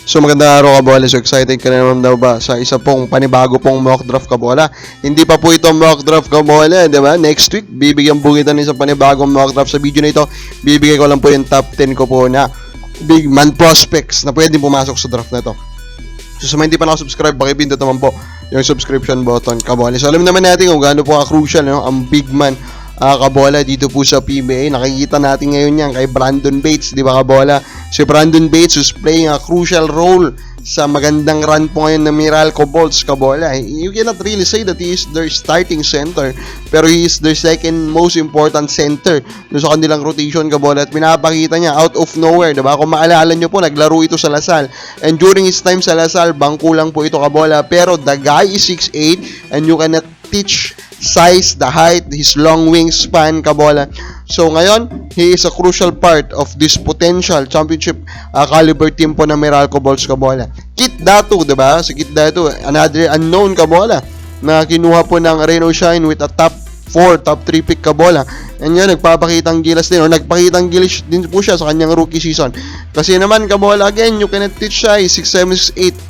So magandang araw kabola. So excited ka na naman daw ba sa isa pong panibago pong mock draft kabola? Hindi pa po ito mock draft kabola, di ba? Next week, bibigyan po kita ng isang panibagong mock draft. Sa video na ito, bibigay ko lang po yung top 10 ko po na big man prospects na pwedeng pumasok sa draft na ito. So sa hindi pa nakasubscribe, pakipindot naman po yung subscription button kabola. So alam naman natin kung gaano po ka-crucial no? ang big man ah, kabola dito po sa PBA. Nakikita natin ngayon yan kay Brandon Bates, di ba kabola? Si Brandon Bates who's playing a crucial role sa magandang run po ngayon ng Meralco Bolts kabola. You cannot really say that he is their starting center, pero he is their second most important center doon sa kanilang rotation kabola at pinapakita niya out of nowhere, diba? Kung maalala nyo po, naglaro ito sa Lasal. And during his time sa Lasal, bangko lang po ito kabola, pero the guy is 6'8 and you cannot teach size, the height, his long wingspan, kabola. So ngayon, he is a crucial part of this potential championship uh, caliber team po ng Meralco Balls kabola. Kit Datu, 'di ba? Si Kit Datu, another unknown kabola na kinuha po ng Reno Shine with a top 4, top 3 pick kabola. And yan, nagpapakitang gilas din, o nagpakitang gilas din po siya sa kanyang rookie season. Kasi naman, kabola, again, you cannot teach siya, 6'7", 6'8",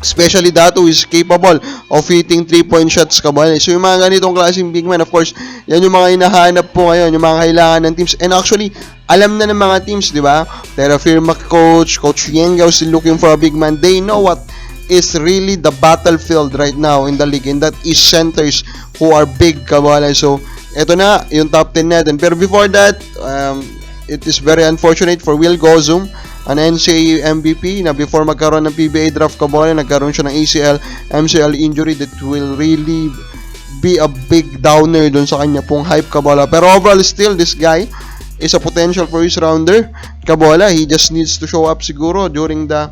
Especially Datu is capable of hitting 3-point shots kabal. So yung mga ganitong klaseng big man, of course, yan yung mga hinahanap po ngayon, yung mga kailangan ng teams. And actually, alam na ng mga teams, di ba? Terra Firma coach, Coach Yenga is looking for a big man. They know what is really the battlefield right now in the league and that is centers who are big kabala. So, eto na, yung top 10 natin. Pero before that, um, it is very unfortunate for Will Gozum an NCAA MVP na before magkaroon ng PBA draft kabola, nagkaroon siya ng ACL, MCL injury that will really be a big downer dun sa kanya pong hype kabola. Pero overall still, this guy is a potential first rounder kabola. He just needs to show up siguro during the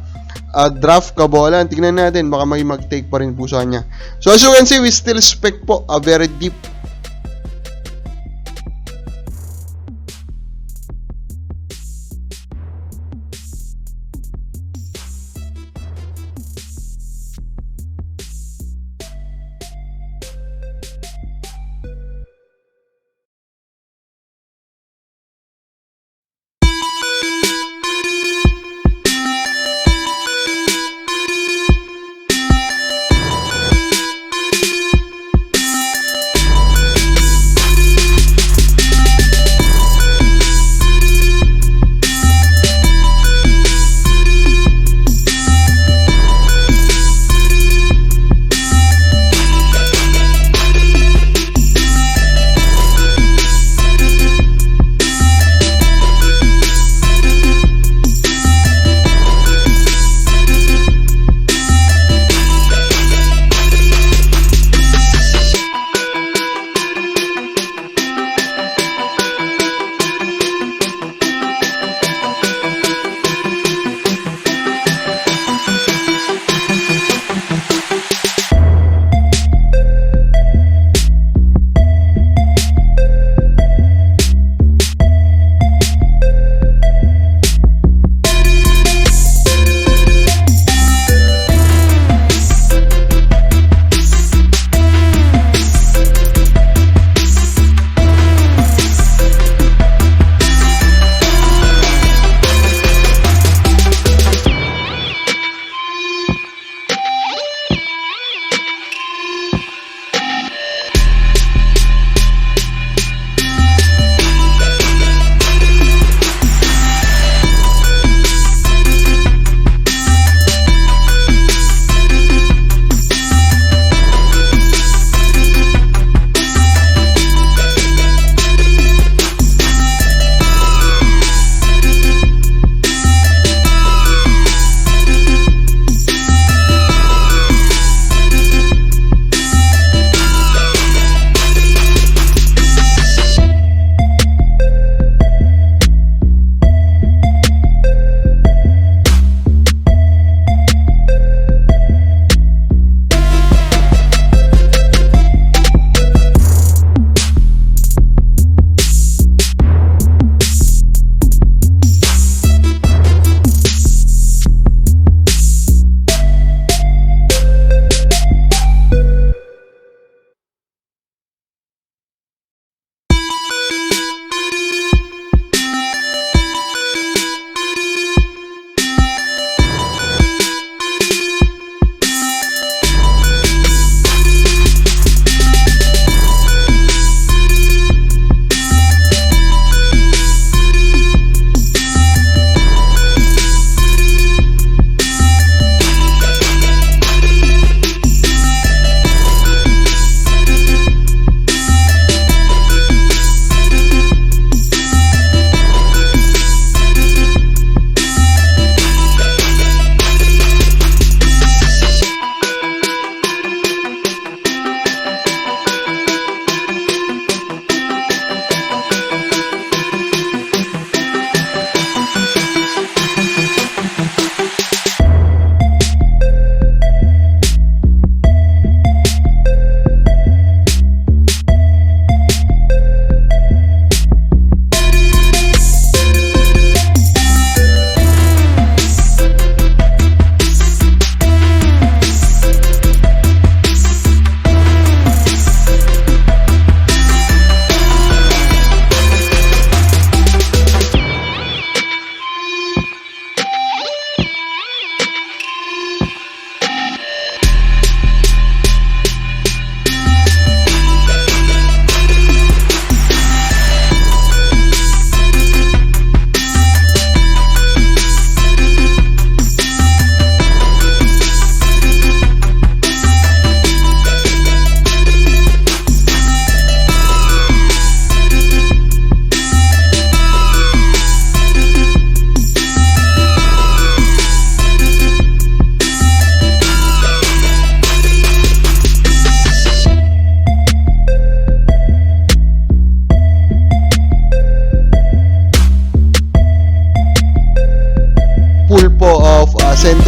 uh, draft kabola. Tingnan natin, baka may mag-take pa rin po sa kanya. So as you can see, we still expect po a very deep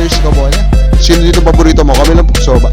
centers ka bola. Sino dito paborito mo? Kami lang po, Soba.